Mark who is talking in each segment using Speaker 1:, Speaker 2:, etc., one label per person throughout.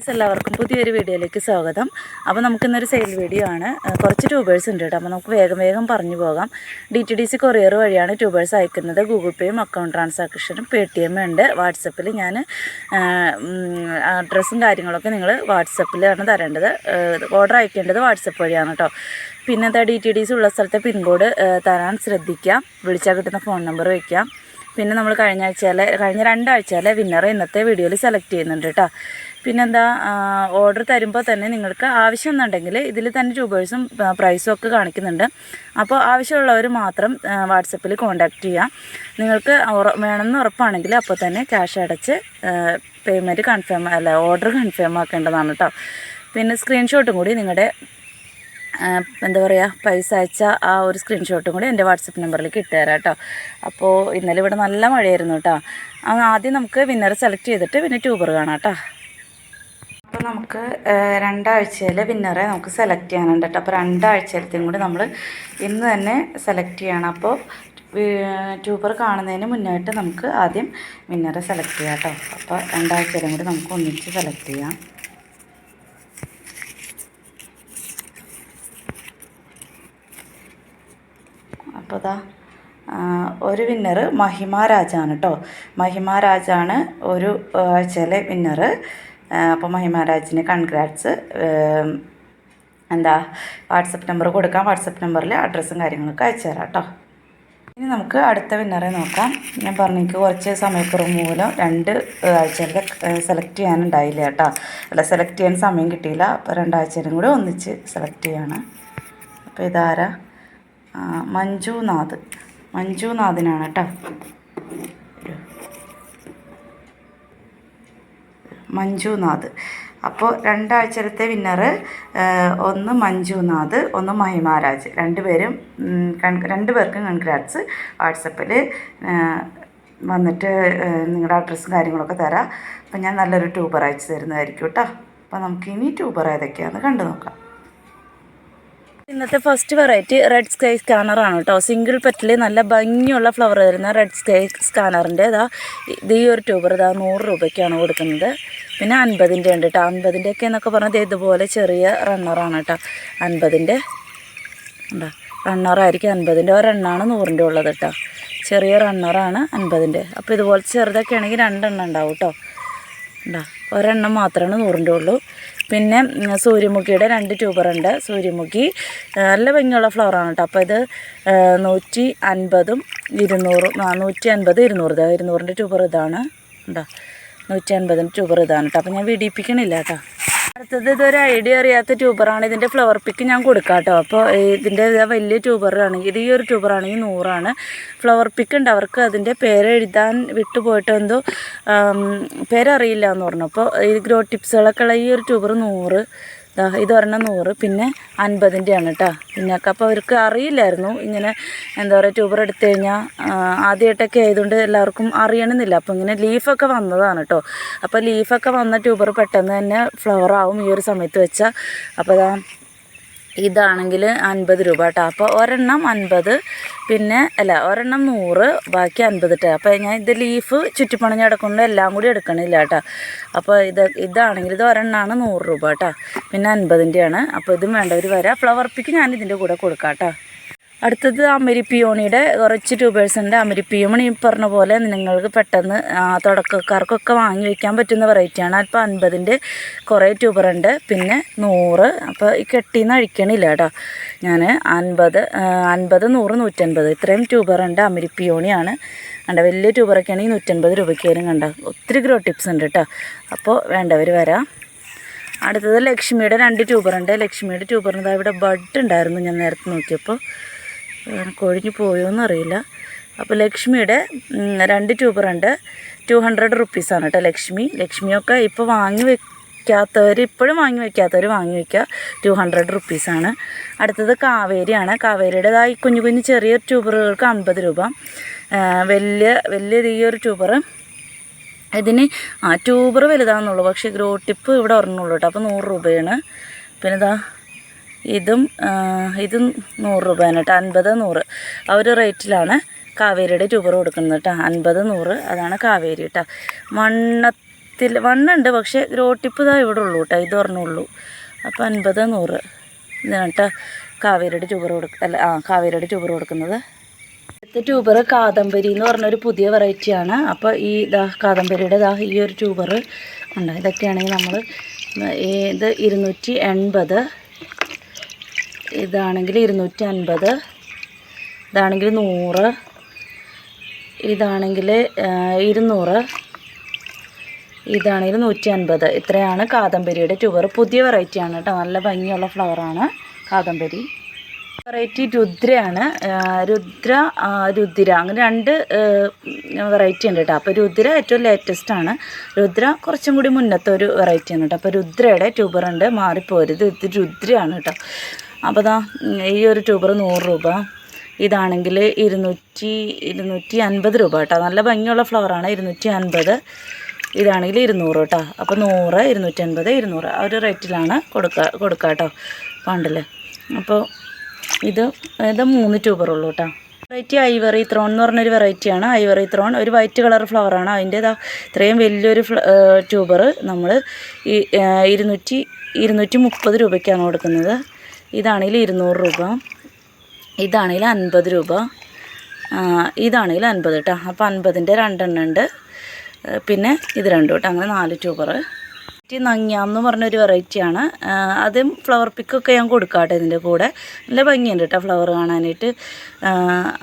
Speaker 1: Guys എല്ലാവർക്കും പുതിയൊരു വീഡിയോയിലേക്ക് സ്വാഗതം. അപ്പോൾ നമുക്കിന്നൊരു സെയിൽ വീഡിയോ ആണ്. കുറച്ച് ട്യൂബേഴ്സ് ഉണ്ട് കേട്ടോ. അപ്പോൾ നമുക്ക് വേഗം വേഗം പറഞ്ഞു പോകാം. D T D C courier വഴിയാണ് ട്യൂബേഴ്സ് അയക്കുന്നത്. ഗൂഗിൾ പേയും അക്കൗണ്ട് ട്രാൻസാക്ഷനും പേ ടി എം ഉണ്ട്. വാട്സപ്പിൽ ഞാൻ അഡ്രസ്സും കാര്യങ്ങളൊക്കെ നിങ്ങൾ വാട്സപ്പിലാണ് തരേണ്ടത്. ഓർഡർ അയക്കേണ്ടത് വാട്സപ്പ് വഴിയാണ് കേട്ടോ. പിന്നെ എന്താ ഡി ടി ഡി സി ഉള്ള സ്ഥലത്തെ പിൻകോഡ് തരാൻ ശ്രദ്ധിക്കാം. വിളിച്ചാൽ കിട്ടുന്ന ഫോൺ നമ്പർ വയ്ക്കാം. പിന്നെ നമ്മൾ കഴിഞ്ഞ ആഴ്ചയിലെ കഴിഞ്ഞ രണ്ടാഴ്ചയിലെ വിന്നറെ ഇന്നത്തെ വീഡിയോയിൽ സെലക്ട് ചെയ്യുന്നുണ്ട് കേട്ടോ. പിന്നെന്താ ഓർഡർ തരുമ്പോൾ തന്നെ നിങ്ങൾക്ക് ആവശ്യം എന്നുണ്ടെങ്കിൽ ഇതിൽ തന്നെ ട്യൂബേഴ്സും പ്രൈസും ഒക്കെ കാണിക്കുന്നുണ്ട്. അപ്പോൾ ആവശ്യമുള്ളവർ മാത്രം വാട്സപ്പിൽ കോൺടാക്റ്റ് ചെയ്യാം. നിങ്ങൾക്ക് വേണമെന്ന് ഉറപ്പാണെങ്കിൽ അപ്പോൾ തന്നെ ക്യാഷ് അടച്ച് പേയ്മെന്റ് കൺഫേം അല്ല ഓർഡർ കൺഫേം ആക്കേണ്ടതാണ് കേട്ടോ പിന്നെ സ്ക്രീൻഷോട്ടും കൂടി നിങ്ങളുടെ എന്താ പറയുക പൈസ അയച്ച ആ ഒരു സ്ക്രീൻഷോട്ടും കൂടി എന്റെ വാട്സപ്പ് നമ്പറിലേക്ക് ഇട്ട് തരാം കേട്ടോ അപ്പോൾ ഇന്നലെ ഇവിടെ നല്ല മഴയായിരുന്നു കേട്ടോ ആദ്യം നമുക്ക് വിന്നർ സെലക്ട് ചെയ്തിട്ട് പിന്നെ ട്യൂബർ കാണാം കേട്ടോ അപ്പോൾ നമുക്ക് രണ്ടാഴ്ചയിലെ വിന്നറെ നമുക്ക് സെലക്ട് ചെയ്യാനുണ്ട് കേട്ടോ. അപ്പോൾ രണ്ടാഴ്ചയിലത്തെയും കൂടി നമ്മൾ ഇന്ന് തന്നെ സെലക്ട് ചെയ്യണം. അപ്പോൾ ട്യൂബർ കാണുന്നതിന് മുന്നായിട്ട് നമുക്ക് ആദ്യം വിന്നറെ സെലക്ട് ചെയ്യാം കേട്ടോ. അപ്പോൾ രണ്ടാഴ്ചയിലും കൂടി നമുക്ക് ഒന്നിച്ച് സെലക്ട് ചെയ്യാം. അപ്പോൾ അതാ ഒരു വിന്നർ മഹിമ രാജാണ് കേട്ടോ. മഹിമ രാജാണ് ഒരു ആഴ്ചയിലെ വിന്നർ അപ്പോൾ മഹിമാരാജിന് കൺഗ്രാറ്റ്സ് എന്താ വാട്സപ്പ് നമ്പർ കൊടുക്കാം. വാട്സപ്പ് നമ്പറിൽ അഡ്രസ്സും കാര്യങ്ങളൊക്കെ അയച്ചു തരാം കേട്ടോ ഇനി നമുക്ക് അടുത്ത വിന്നറെ നോക്കാം. ഞാൻ പറഞ്ഞു എനിക്ക് കുറച്ച് സമയക്കുറവ് മൂലം രണ്ട് ആഴ്ചയിലത്തെ സെലക്ട് ചെയ്യാനുണ്ടായില്ല കേട്ടോ അല്ല സെലക്ട് ചെയ്യാൻ സമയം കിട്ടിയില്ല. അപ്പോൾ രണ്ടാഴ്ചയിലും കൂടി ഒന്നിച്ച് സെലക്ട് ചെയ്യാണ്. അപ്പോൾ ഇതാരാ? മഞ്ജുനാഥ്. മഞ്ജുനാഥിനാണ് കേട്ടോ മഞ്ജുനാഥ്. അപ്പോൾ രണ്ടാഴ്ചത്തെ വിന്നറ് ഒന്ന് മഞ്ജുനാഥ് ഒന്ന് മഹിമാരാജ്. രണ്ടുപേരും രണ്ടുപേർക്കും കൺഗ്രാറ്റ്സ് വാട്സപ്പിൽ വന്നിട്ട് നിങ്ങളുടെ അഡ്രസ്സും കാര്യങ്ങളൊക്കെ തരാം. അപ്പം ഞാൻ നല്ലൊരു ട്യൂബർ അയച്ചു തരുന്നതായിരിക്കും കേട്ടോ അപ്പോൾ നമുക്ക് ഇനി ട്യൂബർ ഏതൊക്കെയാണെന്ന് കണ്ടു നോക്കാം. ഇന്നത്തെ ഫസ്റ്റ് വെറൈറ്റി റെഡ് സ്കൈ സ്കാനറാണ് കേട്ടോ സിംഗിൾ പെറ്റിൽ നല്ല ഭംഗിയുള്ള ഫ്ലവർ തരുന്ന റെഡ് സ്കൈ സ്കാനറിന്റെ ഇതാ ഇത് ഈ ഒരു ട്യൂബർ ഇതാ നൂറ് രൂപയ്ക്കാണ് കൊടുക്കുന്നത്. പിന്നെ അൻപതിന്റെ ഉണ്ട് കേട്ടോ അൻപതിന്റെ ഒക്കെ എന്നൊക്കെ പറഞ്ഞത് ഇതുപോലെ ചെറിയ റണ്ണറാണ് കേട്ടോ അൻപതിന്റെ ഉണ്ടോ റണ്ണറായിരിക്കും അൻപതിന്റെ. ഒരെണ്ണമാണ് നൂറിന്റെ ഉള്ളത് കേട്ടോ ചെറിയ റണ്ണറാണ് അൻപതിന്റെ. അപ്പോൾ ഇതുപോലെ ചെറുതൊക്കെ ആണെങ്കിൽ രണ്ടെണ്ണം ഉണ്ടാവും കേട്ടോ ഉണ്ടോ ഒരെണ്ണം മാത്രമാണ് നൂറിന്റെ ഉള്ളൂ. പിന്നെ സൂര്യമുഖിയുടെ രണ്ട് ട്യൂബറുണ്ട് സൂര്യമുഖി നല്ല ഭംഗിയുള്ള ഫ്ലവറാണ് കേട്ടോ അപ്പോൾ ഇത് നൂറ്റി അൻപതും ഇരുന്നൂറും നൂറ്റി അൻപത് ഇരുന്നൂറ് ഇരുന്നൂറിന്റെ ട്യൂബർ ഇതാണ്. ഉണ്ടോ നൂറ്റി അൻപതും ട്യൂബർ ഇതാണ് കേട്ടോ അപ്പോൾ ഞാൻ വിടിപ്പിക്കണില്ല കേട്ടോ അടുത്തത് ഇതൊരു ഐഡിയ അറിയാത്ത ട്യൂബറാണ് ഇതിന്റെ ഫ്ലവർ പിക്ക് ഞാൻ കൊടുക്കാം കേട്ടോ അപ്പോൾ ഇതിന്റെ ഇതാ വലിയ ട്യൂബറാണെങ്കിൽ ഇത് ഈ ഒരു ട്യൂബറാണെങ്കിൽ നൂറാണ്. ഫ്ലവർ പിക്ക് ഉണ്ട്. അവർക്ക് അതിന്റെ പേര് എഴുതാൻ വിട്ടുപോയിട്ട് എന്തോ പേരറിയില്ല എന്ന് പറഞ്ഞു. അപ്പോൾ ഈ ഗ്രോ ടിപ്സുകളൊക്കെ ഉള്ള ഈ ഒരു ട്യൂബർ നൂറ്. ദാ ഇത് ഒരെണ്ണം നൂറ് പിന്നെ അൻപതിന്റെയാണ് കേട്ടോ പിന്നെ അപ്പോൾ അവർക്ക് അറിയില്ലായിരുന്നു. ഇങ്ങനെ എന്താ പറയുക ട്യൂബർ എടുത്തു കഴിഞ്ഞാൽ ആദ്യമായിട്ടൊക്കെ ആയതുകൊണ്ട് എല്ലാവർക്കും അറിയണമെന്നില്ല. അപ്പോൾ ഇങ്ങനെ ലീഫൊക്കെ വന്നതാണ് കേട്ടോ അപ്പോൾ ലീഫൊക്കെ വന്ന ട്യൂബർ പെട്ടെന്ന് തന്നെ ഫ്ലവർ ആവും ഈ ഒരു സമയത്ത് വെച്ചാൽ അപ്പോൾ ഇതാണെങ്കിൽ അൻപത് രൂപ കേട്ടോ അപ്പോൾ ഒരെണ്ണം അൻപത് പിന്നെ അല്ല ഒരെണ്ണം നൂറ് ബാക്കി അൻപത് അപ്പോൾ ഞാൻ ഇത് ലീഫ് ചുറ്റിപ്പണഞ്ഞ് കിടക്കുന്നത് എല്ലാം കൂടി എടുക്കണില്ല കേട്ടോ അപ്പോൾ ഇത് ഇതാണെങ്കിൽ ഇത് ഒരെണ്ണമാണ് നൂറ് രൂപ കേട്ടോ പിന്നെ അൻപതിന്റെയാണ്. അപ്പോൾ ഇതും വേണ്ടവർ വരാം. ഫ്ലവർ പിക്ക് ഞാൻ ഇതിന്റെ കൂടെ കൊടുക്കാം കേട്ടോ അടുത്തത് അമരിപ്പിയോണിയുടെ കുറച്ച് ട്യൂബേഴ്സുണ്ട് അമരിപ്പിയോണി ഈ പറഞ്ഞ പോലെ നിങ്ങൾക്ക് പെട്ടെന്ന് തുടക്കക്കാർക്കൊക്കെ വാങ്ങി വയ്ക്കാൻ പറ്റുന്ന വെറൈറ്റിയാണ് അപ്പോൾ അൻപതിന്റെ കുറേ ട്യൂബറുണ്ട് പിന്നെ നൂറ്. അപ്പോൾ ഈ കെട്ടിന്ന് അഴിക്കണില്ല കേട്ടോ. ഞാൻ അൻപത് അൻപത് നൂറ് നൂറ്റൻപത്. ഇത്രയും ട്യൂബറുണ്ട് അമരിപ്പിയോണിയാണ് കണ്ട വലിയ ട്യൂബറൊക്കെ ആണെങ്കിൽ നൂറ്റൻപത് രൂപയ്ക്ക് വരും കണ്ട. ഒത്തിരി ഗ്രോ ടിപ്സ് ഉണ്ട് കേട്ടോ. അപ്പോൾ വേണ്ടവർ വരാം. അടുത്തത് ലക്ഷ്മിയുടെ രണ്ട് ട്യൂബറുണ്ട് ലക്ഷ്മിയുടെ ട്യൂബറിന് ദാ ഇവിടെ ബഡ് ഉണ്ടായിരുന്നു ഞാൻ നേരത്തെ നോക്കിയപ്പോൾ കൊഴിഞ്ഞു പോയോ അറിയില്ല അപ്പോൾ ലക്ഷ്മിയുടെ രണ്ട് ട്യൂബറുണ്ട് ടു ഹൺഡ്രഡ് റുപ്പീസാണ് കേട്ടോ ലക്ഷ്മി. ലക്ഷ്മിയൊക്കെ ഇപ്പോൾ വാങ്ങി വയ്ക്കാത്തവർ ഇപ്പോഴും വാങ്ങി വയ്ക്കാത്തവർ വാങ്ങി വയ്ക്കുക ടു ഹൺഡ്രഡ് റുപ്പീസാണ് അടുത്തത് കാവേരിയാണ്. കാവേരിയുടേതായി കുഞ്ഞു കുഞ്ഞു ചെറിയ ട്യൂബറുകൾക്ക് അമ്പത് രൂപ. വലിയ വലിയ ഈ ട്യൂബർ ഇതിന് ആ ട്യൂബർ വലുതാണെന്നുള്ളൂ പക്ഷേ ഗ്രോ ടിപ്പ് ഇവിടെ ഉറങ്ങുള്ളൂ കേട്ടോ അപ്പോൾ നൂറ് രൂപയാണ്. പിന്നെ ഇതാ ഇതും ഇതും നൂറ് രൂപയാണ് കേട്ടോ. അൻപത് നൂറ്. ആ ഒരു റേറ്റിലാണ് കാവേരിയുടെ ട്യൂബർ കൊടുക്കുന്നത് കേട്ടോ. അൻപത് നൂറ് അതാണ് കാവേരി കേട്ടോ. വണ്ണത്തിൽ വണ്ണുണ്ട് പക്ഷേ ഗ്രോട്ടിപ്പ് ഇതാ ഇവിടെ ഉള്ളൂ കേട്ടോ. ഇത് പറഞ്ഞുള്ളൂ അപ്പോൾ അൻപത് നൂറ് ഇതാണ് കേട്ടോ കാവേരിയുടെ ട്യൂബർ കൊടുക്ക അല്ല ആ കാവേരിയുടെ ട്യൂബർ കൊടുക്കുന്നത്. അടുത്ത ട്യൂബർ കാദംബരി എന്ന് പറഞ്ഞൊരു പുതിയ വെറൈറ്റിയാണ്. അപ്പോൾ ഈ ഇതാ കാദംബരിയുടെ ഇതാ ഈ ഒരു ട്യൂബർ ഉണ്ട്. ഇതൊക്കെയാണെങ്കിൽ നമ്മൾ ഇത് ഇരുന്നൂറ്റി എൺപത് ഇതാണെങ്കിൽ ഇരുന്നൂറ്റി അൻപത് ഇതാണെങ്കിൽ നൂറ്. ഇതാണെങ്കിൽ ഇരുന്നൂറ്. ഇതാണെങ്കിൽ നൂറ്റി അൻപത് ഇത്രയാണ് കാദംബരിയുടെ ട്യൂബർ പുതിയ വെറൈറ്റിയാണ് കേട്ടോ. നല്ല ഭംഗിയുള്ള ഫ്ലവറാണ് കാദംബരി. വെറൈറ്റി രുദ്രയാണ്. രുദ്ര രുദ്ര. അങ്ങനെ രണ്ട് വെറൈറ്റി ഉണ്ട് കേട്ടോ. അപ്പോൾ രുദ്ര ഏറ്റവും ലേറ്റസ്റ്റ് ആണ്. രുദ്ര കുറച്ചും കൂടി മുന്നത്തെ ഒരു വെറൈറ്റിയാണ് കേട്ടോ. അപ്പോൾ രുദ്രയുടെ ട്യൂബർ ഉണ്ട്. മാറിപ്പോരുത്. ഇത് രുദ്രയാണ് കേട്ടോ. അപ്പോൾ ദാ ഈ ഒരു ട്യൂബർ നൂറ് രൂപ. ഇതാണെങ്കിൽ ഇരുന്നൂറ്റി ഇരുന്നൂറ്റി അൻപത് രൂപ കേട്ടോ. നല്ല ഭംഗിയുള്ള ഫ്ലവറാണ് ഇരുന്നൂറ്റി അൻപത്. ഇതാണെങ്കിൽ ഇരുന്നൂറ് കേട്ടോ. അപ്പോൾ നൂറ് ഇരുന്നൂറ്റി അൻപത് ഇരുന്നൂറ്. ആ ഒരു റേറ്റിലാണ് കൊടുക്കുക കൊടുക്കുക കേട്ടോ പണ്ടിൽ അപ്പോൾ ഇത് ഇത് മൂന്ന് ട്യൂബർ ഉള്ളൂ കേട്ടോ. വെറൈറ്റി ഐവറി ത്രോൺ എന്ന് പറഞ്ഞൊരു വെറൈറ്റിയാണ് ഐവറി ത്രോൺ ഒരു വൈറ്റ് കളർ ഫ്ലവറാണ് അതിന്റെ ഇതാ ഇത്രയും വലിയൊരു ഫ്ല ട്യൂബർ നമ്മൾ ഈ ഇരുന്നൂറ്റി ഇരുന്നൂറ്റി മുപ്പത് രൂപയ്ക്കാണ് കൊടുക്കുന്നത്. ഇതാണെങ്കിൽ ഇരുന്നൂറ് രൂപ. ഇതാണെങ്കിൽ അൻപത് രൂപ. ഇതാണെങ്കിൽ അൻപത് കേട്ടോ അപ്പോൾ അൻപതിന്റെ രണ്ടെണ്ണം ഉണ്ട്. പിന്നെ ഇത് രണ്ടും കേട്ടോ അങ്ങനെ നാല് ട്യൂബർ നങ്ങിയാം എന്ന് പറഞ്ഞൊരു വെറൈറ്റിയാണ് അതും ഫ്ലവർ പിക്കൊക്കെ ഞാൻ കൊടുക്കാട്ടെ കേട്ടോ ഇതിന്റെ കൂടെ. നല്ല ഭംഗിയുണ്ട് കേട്ടോ ഫ്ലവർ കാണാനായിട്ട്.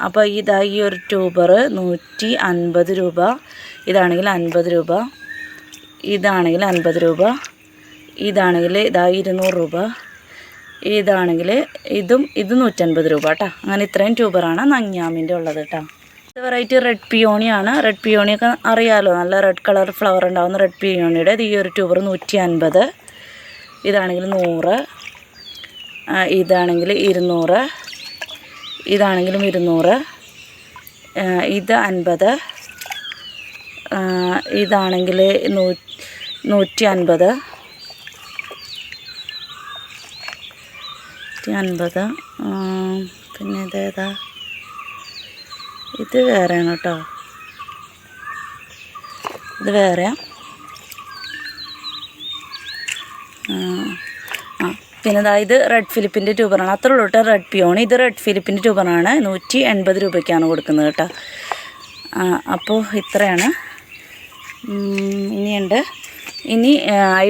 Speaker 1: അപ്പോൾ ഇതാ ഈ ഒരു ട്യൂബർ നൂറ്റി അൻപത് രൂപ. ഇതാണെങ്കിൽ അൻപത് രൂപ. ഇതാണെങ്കിൽ അൻപത് രൂപ. ഇതാണെങ്കിൽ ഇതാ ഇരുന്നൂറ് രൂപ. ഇതാണെങ്കിൽ ഇതും ഇത് നൂറ്റൻപത് രൂപ കേട്ടോ. അങ്ങനെ ഇത്രയും ട്യൂബറാണ് നങ്ങ്യാമിന്റെ ഉള്ളത് കേട്ടോ. വെറൈറ്റി റെഡ് പിയോണിയാണ് റെഡ് പിയോണിയൊക്കെ അറിയാമല്ലോ നല്ല റെഡ് കളർ ഫ്ലവർ ഉണ്ടാകുന്ന റെഡ് പിയോണിയുടെ ഈ ഒരു ട്യൂബർ നൂറ്റി അൻപത് ഇതാണെങ്കിൽ നൂറ്. ഇതാണെങ്കിൽ ഇരുന്നൂറ്. ഇതാണെങ്കിലും ഇരുന്നൂറ്. ഇത് അൻപത്. ഇതാണെങ്കിൽ നൂ നൂറ്റി അൻപത് നൂറ്റി അൻപത് പിന്നെ ഇതേതാ ഇത് വേറെയാണ് കേട്ടോ. ഇത് വേറെ ആ പിന്നെ ഇതാ ഇത് റെഡ് ഫിലിപ്പിന്റെ ട്യൂബറാണ്. അത്ര ഉള്ളൂ കേട്ടോ റെഡ് പിയോൺ. ഇത് റെഡ് ഫിലിപ്പിന്റെ ട്യൂബറാണ്. നൂറ്റി എൺപത് രൂപയ്ക്കാണ് കൊടുക്കുന്നത് കേട്ടോ. അപ്പോൾ ഇത്രയാണ്. ഇനിയുണ്ട്. ഇനി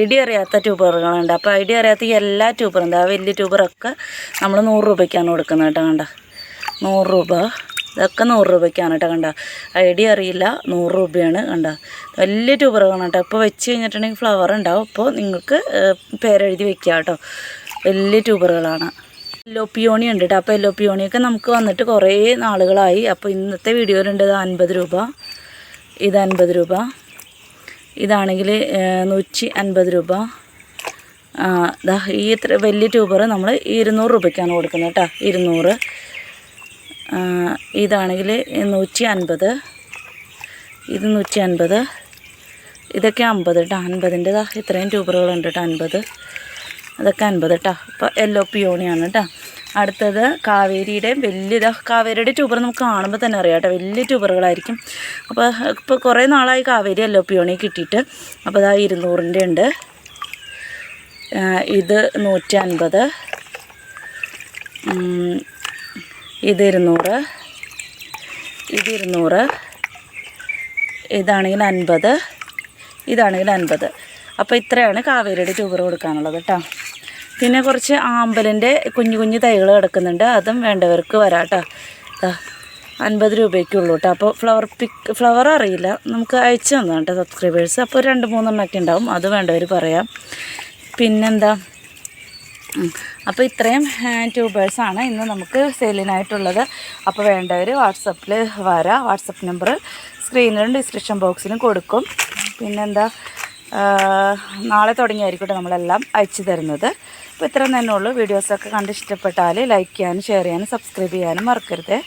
Speaker 1: ഐഡിയ അറിയാത്ത ട്യൂബറുകളുണ്ട്. അപ്പോൾ ഐഡിയ അറിയാത്ത എല്ലാ ട്യൂബറും ആ വലിയ ട്യൂബറൊക്കെ നമ്മൾ നൂറ് രൂപയ്ക്കാണ് കൊടുക്കുന്നത് കേട്ടോ കണ്ട. നൂറ് രൂപ. ഇതൊക്കെ നൂറ് രൂപയ്ക്കാണ് കേട്ടോ കണ്ട. ഐഡിയ അറിയില്ല നൂറ് രൂപയാണ് കണ്ട. വലിയ ട്യൂബറുകളാണ് കേട്ടോ. ഇപ്പോൾ വെച്ച് കഴിഞ്ഞിട്ടുണ്ടെങ്കിൽ ഫ്ലവർ ഉണ്ടാവും. അപ്പോൾ നിങ്ങൾക്ക് പേരെഴുതി വെക്കുക കേട്ടോ. വലിയ ട്യൂബറുകളാണ്. എല്ലോ പിയോണി ഉണ്ട് കേട്ടോ. അപ്പോൾ എല്ലോ പിയോണിയൊക്കെ നമുക്ക് വന്നിട്ട് കുറേ നാളുകളായി. അപ്പോൾ ഇന്നത്തെ വീഡിയോയിലുണ്ട് ഇത് അൻപത് രൂപ. ഇത് അൻപത് രൂപ. ഇതാണെങ്കിൽ നൂറ്റി അൻപത് രൂപ. ഈ ഇത്ര വലിയ ട്യൂബർ നമ്മൾ ഇരുന്നൂറ് രൂപയ്ക്കാണ് കൊടുക്കുന്നത് കേട്ടോ ഇരുന്നൂറ്. ഇതാണെങ്കിൽ നൂറ്റി അൻപത് ഇത് നൂറ്റി അൻപത് ഇതൊക്കെ അമ്പത് കേട്ടോ അൻപതിന്റെ ദാ ഇത്രയും ട്യൂബറുകളുണ്ട് കേട്ടോ അൻപത്. അതൊക്കെ അൻപത് കേട്ടോ അപ്പോൾ യെല്ലോ പിയോണിയാണ് കേട്ടോ. അടുത്തത് കാവേരിയുടെ വലിയ കാവേരിയുടെ ട്യൂബർ നമുക്ക് കാണുമ്പോൾ തന്നെ അറിയാം കേട്ടോ. വലിയ ട്യൂബറുകളായിരിക്കും. അപ്പോൾ ഇപ്പോൾ കുറേ നാളായി കാവേരി അല്ലോ പിയോണി കിട്ടിയിട്ട്? അപ്പോൾ അതാ ഇരുന്നൂറിന്റെ ഉണ്ട്. ഇത് നൂറ്റി അൻപത് ഇത് ഇരുന്നൂറ്. ഇത് ഇരുന്നൂറ്. ഇതാണെങ്കിൽ അൻപത്. ഇതാണെങ്കിൽ അൻപത്. അപ്പോൾ ഇത്രയാണ് കാവേരിയുടെ ട്യൂബർ കൊടുക്കാനുള്ളത് കേട്ടോ. പിന്നെ കുറച്ച് ആമ്പലിന്റെ കുഞ്ഞു കുഞ്ഞു തൈകൾ കിടക്കുന്നുണ്ട്. അതും വേണ്ടവർക്ക് വരാം കേട്ടോ അൻപത് രൂപയ്ക്കുള്ളൂ കേട്ടോ. അപ്പോൾ ഫ്ലവർ പിക്ക് ഫ്ലവർ അറിയില്ല. നമുക്ക് അയച്ചു തന്നാണ് കേട്ടോ സബ്സ്ക്രൈബേഴ്സ്. അപ്പോൾ രണ്ട് മൂന്നെണ്ണമൊക്കെ ഉണ്ടാവും. അത് വേണ്ടവർ പറയാം. പിന്നെന്താ? അപ്പോൾ ഇത്രയും ഹാൻഡ് ട്യൂബേഴ്സാണ് ഇന്ന് നമുക്ക് സെയിലിനായിട്ടുള്ളത്. അപ്പോൾ വേണ്ടവർ വാട്സപ്പിൽ വരാം. വാട്സപ്പ് നമ്പർ സ്ക്രീനിലും ഡിസ്ക്രിപ്ഷൻ ബോക്സിലും കൊടുക്കും. പിന്നെന്താ? നാളെ തുടങ്ങിയായിരിക്കട്ടെ നമ്മളെല്ലാം അയച്ചു തരുന്നത്. അപ്പോൾ ഇത്രയും തന്നെ ഉള്ളൂ. വീഡിയോസൊക്കെ കണ്ട് ഇഷ്ടപ്പെട്ടാൽ ലൈക്ക് ചെയ്യാനും ഷെയർ ചെയ്യാനും സബ്സ്ക്രൈബ് ചെയ്യാനും മറക്കരുത്.